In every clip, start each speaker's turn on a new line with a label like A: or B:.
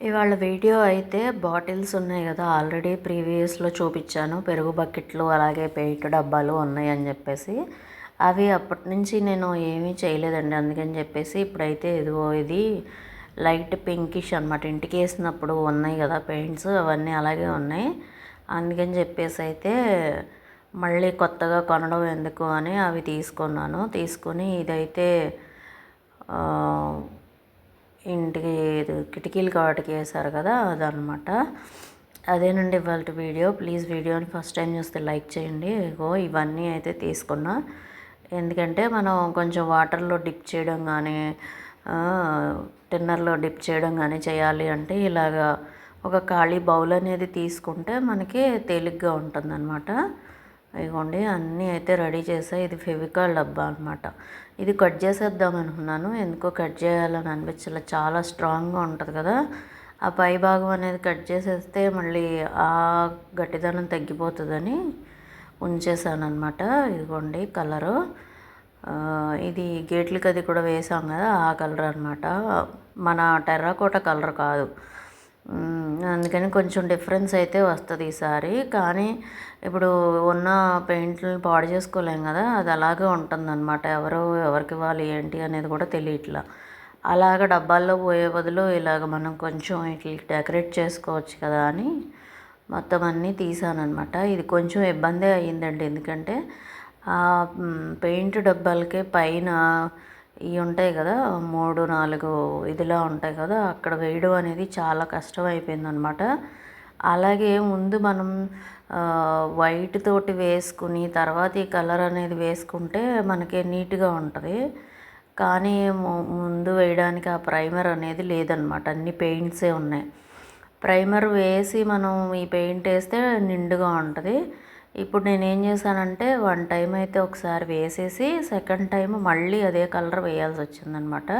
A: ఇవాళ వీడియో అయితే బాటిల్స్ ఉన్నాయి కదా ఆల్రెడీ ప్రీవియస్లో చూపించాను. పెరుగు బకెట్లు అలాగే పెయింట్ డబ్బాలు ఉన్నాయి అని చెప్పేసి. అవి అప్పటి నుంచి నేను ఏమీ చేయలేదండి. అందుకని చెప్పేసి ఇప్పుడైతే ఇదిగో ఇది లైట్ పింకిష్ అనమాట ఇంటికి వేసినప్పుడు ఉన్నాయి కదా పెయింట్స్ అవన్నీ అలాగే ఉన్నాయి. అందుకని చెప్పేసి అయితే మళ్ళీ కొత్తగా కొనడం ఎందుకు అని అవి తీసుకున్నాను. తీసుకొని ఇదైతే ఇంటికి కిటికీలు వాటికి వేశారు కదా అదనమాట అదేనండి ఇవాళ వీడియో. ప్లీజ్ వీడియోని ఫస్ట్ టైం చూస్తే లైక్ చేయండి. ఇగో ఇవన్నీ అయితే తీసుకున్నా. ఎందుకంటే మనం కొంచెం వాటర్లో డిప్ చేయడం కానీ టిన్నర్లో డిప్ చేయడం కానీ చేయాలి అంటే ఇలాగా ఒక ఖాళీ బౌల్ అనేది తీసుకుంటే మనకి తేలిగ్గా ఉంటుందన్నమాట. ఇదిగోండి అన్నీ అయితే రెడీ చేసా. ఇది ఫెవికాల్ డబ్బా అనమాట ఇది కట్ చేసేద్దాం అనుకున్నాను. ఎందుకో కట్ చేయాలని అనిపించాలి. చాలా స్ట్రాంగ్గా ఉంటుంది కదా. ఆ పై భాగం అనేది కట్ చేసేస్తే మళ్ళీ ఆ గట్టిదనం తగ్గిపోతుందని ఉంచేసాను అనమాట ఇదిగోండి కలరు. ఇది గేట్లకి అది కూడా వేసాం కదా ఆ కలర్ అనమాట మన టెర్రాకోట కలర్ కాదు. అందుకని కొంచెం డిఫరెన్స్ అయితే వస్తుంది ఈసారి. కానీ ఇప్పుడు ఉన్న పెయింట్లను పాడు చేసుకోలేం కదా అది అలాగే ఉంటుందన్నమాట. ఎవరు ఎవరికి ఇవ్వాలి ఏంటి అనేది కూడా తెలియట్లా. అలాగ డబ్బాల్లో పోయే బదులు ఇలాగ మనం కొంచెం ఇట్లా డెకరేట్ చేసుకోవచ్చు కదా అని మొత్తం అన్నీ తీసానమాట ఇది కొంచెం ఇబ్బందే అయ్యిందండి. ఎందుకంటే ఆ పెయింట్ డబ్బాలకే పైన ఇవి ఉంటాయి కదా మూడు నాలుగు ఇదిలా ఉంటాయి కదా అక్కడ వేయడం అనేది చాలా కష్టం అయిపోయింది అనమాట అలాగే ముందు మనం వైట్ తోటి వేసుకుని తర్వాత ఈ కలర్ అనేది వేసుకుంటే మనకి నీట్గా ఉంటుంది. కానీ ముందు వేయడానికి ఆ ప్రైమర్ అనేది లేదనమాట అన్ని పెయింట్సే ఉన్నాయి. ప్రైమర్ వేసి మనం ఈ పెయింట్ వేస్తే నిండుగా ఉంటుంది. ఇప్పుడు నేను ఏం చేశానంటే వన్ టైం అయితే ఒకసారి వేసేసి సెకండ్ టైం మళ్ళీ అదే కలర్ వేయాల్సి వచ్చిందనమాట.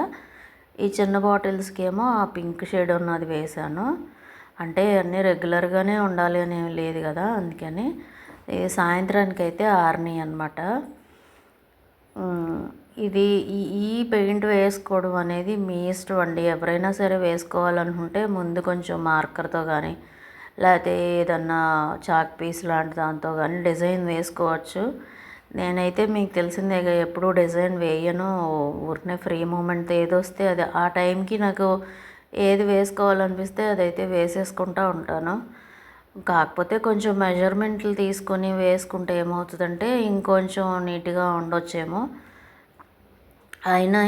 A: ఈ చిన్న బాటిల్స్కి ఏమో ఆ పింక్ షేడ్ ఉన్నది వేశాను. అంటే అన్నీ రెగ్యులర్గానే ఉండాలి అని ఏం లేదు కదా అందుకని. ఇది సాయంత్రానికి అయితే ఆర్నీ అనమాట ఇది ఈ ఈ పెయింట్ వేసుకోవడం అనేది మీ ఇష్టం అండి. ఎవరైనా సరే వేసుకోవాలనుకుంటే ముందు కొంచెం మార్కర్తో కానీ లేకపోతే ఏదన్నా చాక్ పీస్ లాంటి దాంతో కానీ డిజైన్ వేసుకోవచ్చు. నేనైతే మీకు తెలిసిందే కదా, ఎప్పుడూ డిజైన్ వేయను. ఊరినే ఫ్రీ మూమెంట్ ఏది వస్తే అది. ఆ టైంకి నాకు ఏది వేసుకోవాలనిపిస్తే అదైతే వేసేసుకుంటూ ఉంటాను. కాకపోతే కొంచెం మెజర్మెంట్లు తీసుకొని వేసుకుంటే ఏమవుతుందంటే ఇంకొంచెం నీట్గా ఉండొచ్చేమో. అయినా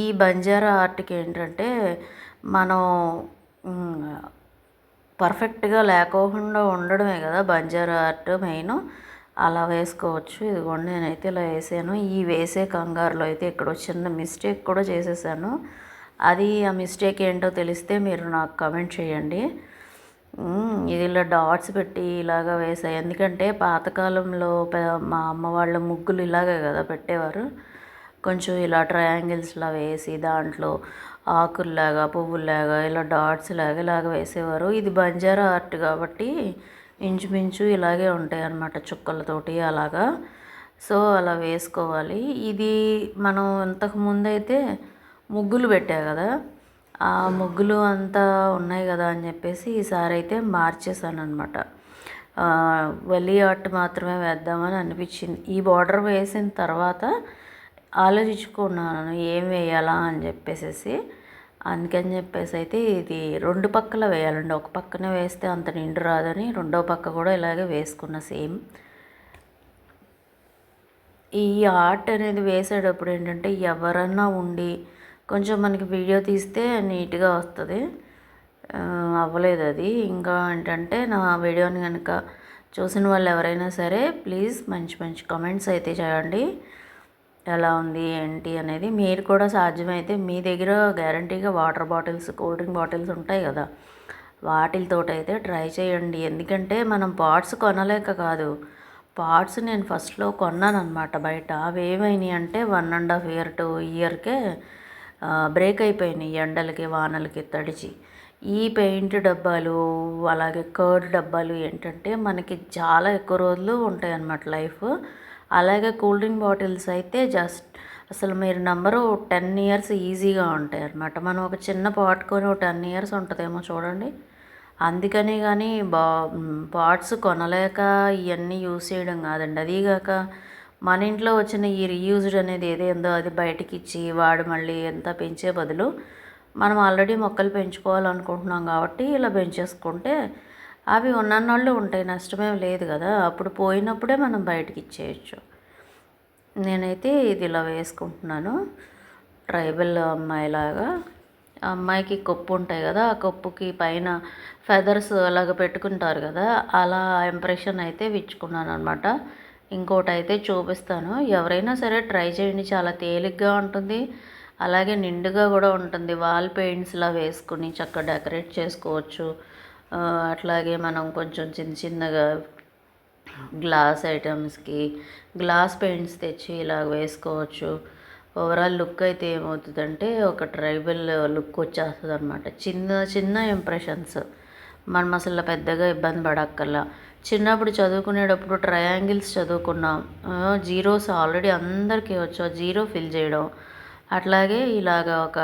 A: ఈ బంజారా ఆర్ట్కి ఏంటంటే మనం పర్ఫెక్ట్గా లేకోకుండా ఉండడమే కదా బంజారా ఆర్ట్ మెయిన్. అలా వేసుకోవచ్చు. ఇదిగోండి నేనైతే ఇలా వేసాను. ఈ వేసే కంగారులో అయితే ఇక్కడ చిన్న మిస్టేక్ కూడా చేసేసాను. అది ఆ మిస్టేక్ ఏంటో తెలిస్తే మీరు నాకు కమెంట్ చేయండి. ఇది ఇలా డాట్స్ పెట్టి ఇలాగా వేసాయి ఎందుకంటే పాతకాలంలో మా అమ్మ వాళ్ళ ముగ్గులు ఇలాగే కదా పెట్టేవారు. కొంచెం ఇలా ట్రయాంగిల్స్లా వేసి దాంట్లో ఆకుల్లాగా పువ్వుల్లాగా ఇలా డాట్స్ లాగా ఇలాగ వేసేవారు. ఇది బంజారా ఆర్ట్ కాబట్టి ఇంచుమించు ఇలాగే ఉంటాయి అన్నమాట చుక్కలతోటి అలాగా. సో అలా వేసుకోవాలి. ఇది మనం ఇంతకుముందు అయితే ముగ్గులు పెట్టా కదా. ఆ ముగ్గులు అంతా ఉన్నాయి కదా అని చెప్పేసి ఈసారి అయితే మార్చేసాను అనమాట వలి ఆర్ట్ మాత్రమే వేద్దామని అనిపించింది. ఈ బార్డర్ వేసిన తర్వాత ఆలోచించుకున్నాను ఏం వేయాలా అని చెప్పేసి అందుకని చెప్పేసి అయితే ఇది రెండు పక్కల వేయాలండి. ఒక పక్కనే వేస్తే అంత నిండు రాదని రెండో పక్క కూడా ఇలాగే వేసుకున్న సేమ్. ఈ ఆర్ట్ అనేది వేసేటప్పుడు ఏంటంటే ఎవరన్నా ఉండి కొంచెం మనకి వీడియో తీస్తే నీట్గా వస్తుంది. అవ్వలేదు అది. ఇంకా ఏంటంటే నా వీడియోని కనుక చూసిన వాళ్ళు ఎవరైనా సరే ప్లీజ్ మంచి మంచి కామెంట్స్ అయితే చేయండి. ఎలా ఉంది ఏంటి అనేది మీరు కూడా సాధ్యమైతే మీ దగ్గర గ్యారంటీగా water bottles cool drink bottles ఉంటాయి కదా. వాటితో అయితే ట్రై చేయండి. ఎందుకంటే మనం పార్ట్స్ కొనలేక కాదు. పార్ట్స్ నేను ఫస్ట్లో కొన్నాను అనమాట బయట. అవి ఏమైనాయి అంటే one and half year two ఇయర్కే break అయిపోయినాయి ఎండలకి వానలకి తడిచి. ఈ పెయింట్ డబ్బాలు అలాగే కర్డ్ డబ్బాలు ఏంటంటే మనకి చాలా ఎక్కువ రోజులు ఉంటాయి అన్నమాట లైఫ్. అలాగే కూల్ డ్రింక్ బాటిల్స్ అయితే జస్ట్ అసలు మీరు నంబరు టెన్ ఇయర్స్ ఈజీగా ఉంటాయి అన్నమాట. మనం ఒక చిన్న పాట్ కొని ఒక టెన్ ఇయర్స్ ఉంటుందేమో చూడండి. అందుకని కానీ బా పాట్స్ కొనలేక ఇవన్నీ యూస్ చేయడం కాదండి. అదీగాక మన ఇంట్లో వచ్చిన ఈ రీయూజ్డ్ అనేది ఏదేందో అది బయటకి ఇచ్చి వాడు మళ్ళీ ఎంత పెంచే బదులు మనం ఆల్రెడీ మొక్కలు పెంచుకోవాలనుకుంటున్నాం కాబట్టి ఇలా పెంచేసుకుంటే అవి ఉన్నన్నాళ్ళు ఉంటాయి నష్టమేం లేదు కదా. అప్పుడు పోయినప్పుడే మనం బయటకి ఇచ్చేయచ్చు. నేనైతే ఇది ఇలా వేసుకుంటున్నాను. ట్రైబల్ అమ్మాయిలాగా. అమ్మాయికి కొప్పు ఉంటాయి కదా ఆ కొప్పుకి పైన ఫెదర్స్ అలాగ పెట్టుకుంటారు కదా అలా ఇంప్రెషన్ అయితే విచ్చుకున్నాను అనమాట ఇంకోటి అయితే చూపిస్తాను. ఎవరైనా సరే ట్రై చేయండి చాలా తేలిగ్గా ఉంటుంది. అలాగే నిండుగా కూడా ఉంటుంది. వాల్ పెయింట్స్లా వేసుకుని చక్కగా డెకరేట్ చేసుకోవచ్చు. అట్లాగే మనం కొంచెం చిన్న చిన్నగా గ్లాస్ ఐటమ్స్కి గ్లాస్ పెయింట్స్ తెచ్చి ఇలా వేసుకోవచ్చు. ఓవరాల్ లుక్ అయితే ఏమవుతుందంటే ఒక ట్రైబల్ లుక్ వచ్చేస్తుంది అనమాట చిన్న చిన్న ఇంప్రెషన్స్. మనం అసలు పెద్దగా ఇబ్బంది పడక్కర్లా. చిన్నప్పుడు చదువుకునేటప్పుడు ట్రయాంగిల్స్ చదువుకున్నాం. జీరోస్ ఆల్రెడీ అందరికీ వచ్చు. జీరో ఫిల్ చేయడం. అట్లాగే ఇలాగ ఒక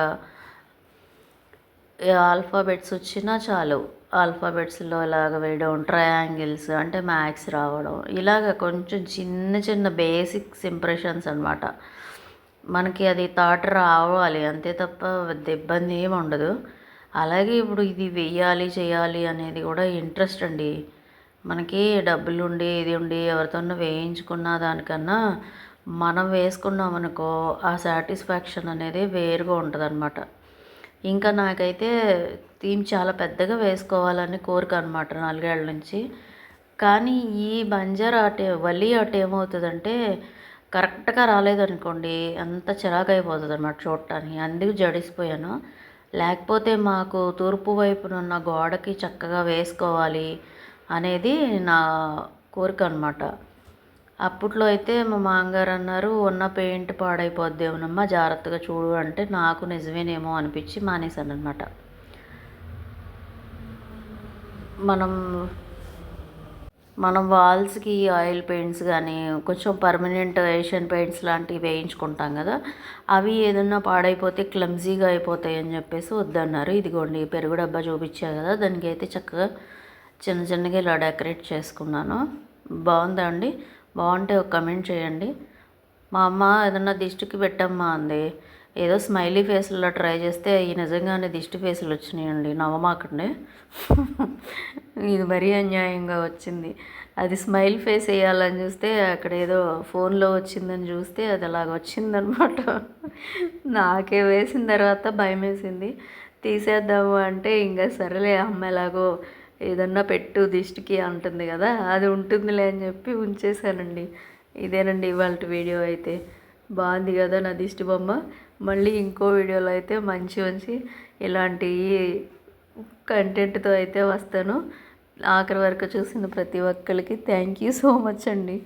A: ఆల్ఫాబెట్స్ వచ్చినా చాలు. ఆల్ఫాబెట్స్లో ఇలాగ వేయడం ట్రయాంగిల్స్ అంటే మ్యాథ్స్ రావడం ఇలాగ కొంచెం చిన్న చిన్న బేసిక్స్ ఇంప్రెషన్స్ అనమాట మనకి అది థాట్ రావాలి అంతే తప్ప పెద్ద ఇబ్బంది ఏమి ఉండదు. అలాగే ఇప్పుడు ఇది వెయ్యాలి చేయాలి అనేది కూడా ఇంట్రెస్ట్ అండి. మనకి డబ్బులు ఉండి ఇది ఉండి ఎవరితోనో వేయించుకున్న దానికన్నా మనం వేసుకున్నామనుకో ఆ సాటిస్ఫాక్షన్ అనేది వేరుగా ఉంటుంది అనమాట ఇంకా నాకైతే థీమ్ చాలా పెద్దగా వేసుకోవాలని కోరిక అనమాట నాలుగేళ్ళ నుంచి. కానీ ఈ బంజర్ అటే వలి అటు ఏమవుతుందంటే కరెక్ట్గా రాలేదనుకోండి అంత చిరాకు అయిపోతుంది అనమాట చూడటానికి. అందుకు జడిసిపోయాను. లేకపోతే మాకు తూర్పు వైపున ఉన్న గోడకి చక్కగా వేసుకోవాలి అనేది నా కోరిక అనమాట అప్పట్లో అయితే మా మామగారు అన్నారు ఉన్న పెయింట్ పాడైపోద్దేమోనమ్మా జాగ్రత్తగా చూడు అంటే నాకు నిజమేనేమో అనిపించి మానేశాను అనమాట మనం మనం వాల్స్కి ఆయిల్ పెయింట్స్ కానీ కొంచెం పర్మనెంట్ ఏషియన్ పెయింట్స్ లాంటివి వేయించుకుంటాం కదా అవి ఏదన్నా పాడైపోతే క్లమ్జీగా అయిపోతాయి అని చెప్పేసి వద్దన్నారు. ఇదిగోండి పెరుగు డబ్బా చూపించా కదా దానికి అయితే చక్కగా చిన్న చిన్నగా ఇలా డెకరేట్ చేసుకున్నాను. బాగుందా అండి? బాగుంటే ఒక కమెంట్ చేయండి. మా అమ్మ ఏదన్నా దిష్టికి పెట్టమ్మా అంది. ఏదో స్మైలీ ఫేస్లో ట్రై చేస్తే ఈ నిజంగానే దిష్టి ఫేసులు వచ్చినాయండి. నవ్వమాకండి. ఇది మరీ అన్యాయంగా వచ్చింది. అది స్మైల్ ఫేస్ వేయాలని చూస్తే అక్కడ ఏదో ఫోన్లో వచ్చిందని చూస్తే అది అలాగ వచ్చిందనమాట. నాకే వేసిన తర్వాత భయం వేసింది తీసేద్దాము అంటే ఇంకా సరేలే అమ్మ ఎలాగో ఏదన్నా పెట్టు దిష్టికి అంటుంది కదా అది ఉంటుందిలే అని చెప్పి ఉంచేసానండి ఇదేనండి ఇవాళ వీడియో అయితే. బాగుంది కదా నా దిష్టి బొమ్మ. మళ్ళీ ఇంకో వీడియోలో అయితే మంచి మంచి ఇలాంటి కంటెంట్తో అయితే వస్తాను. ఆఖరి వరకు చూసిన ప్రతి ఒక్కరికి థ్యాంక్ యూ సో మచ్ అండి.